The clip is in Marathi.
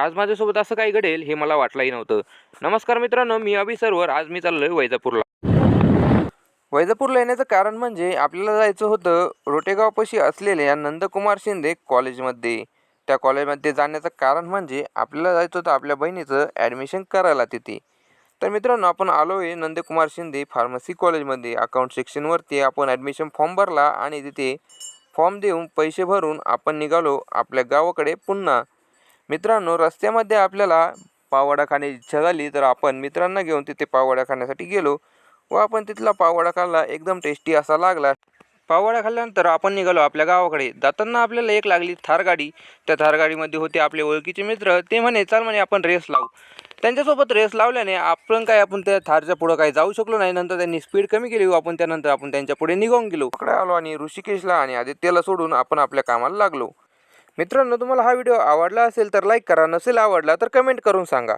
आज माझ्यासोबत असं काही घडेल हे मला वाटलंही नव्हतं. नमस्कार मित्रांनो मी अभि सरवर. आज मी चाललो आहे वैजापूरला. वैजापूरला येण्याचं कारण म्हणजे आपल्याला जायचं होतं रोटेगावपाशी असलेल्या नंदकुमार शिंदे कॉलेजमध्ये. त्या कॉलेजमध्ये जाण्याचं कारण म्हणजे आपल्याला जायचं होतं आपल्या बहिणीचं ॲडमिशन करायला तिथे. तर मित्रांनो आपण आलो आहे नंदकुमार शिंदे फार्मसी कॉलेजमध्ये. अकाउंट सेक्शनवरती आपण ॲडमिशन फॉर्म भरला आणि तिथे फॉर्म देऊन पैसे भरून आपण निघालो आपल्या गावाकडे पुन्हा. मित्रांनो रस्त्यामध्ये आपल्याला पावडा खाण्याची इच्छा झाली तर आपण मित्रांना घेऊन तिथे पावडा खाण्यासाठी गेलो व आपण तिथला पावडा खाल्ला एकदम टेस्टी असा लागला. पावडा खाल्ल्यानंतर आपण निघालो आपल्या गावाकडे. जाताना आपल्याला एक लागली थार गाडी त्या थार गाडीमध्ये होते आपले ओळखीचे मित्र. ते म्हणे चाल म्हणे आपण रेस लावू. त्यांच्यासोबत रेस लावल्याने आपण काय आपण त्या थारच्या पुढं काही जाऊ शकलो नाही. नंतर त्यांनी स्पीड कमी केली व आपण त्यानंतर आपण त्यांच्या पुढे निघून गेलो. आलो आणि ऋषिकेशला आणि आदित्यला सोडून आपण आपल्या कामाला लागलो. मित्रांनो तुम्हाला हा व्हिडिओ आवडला असेल तर लाईक करा. नसेल आवडला तर कमेंट करून सांगा.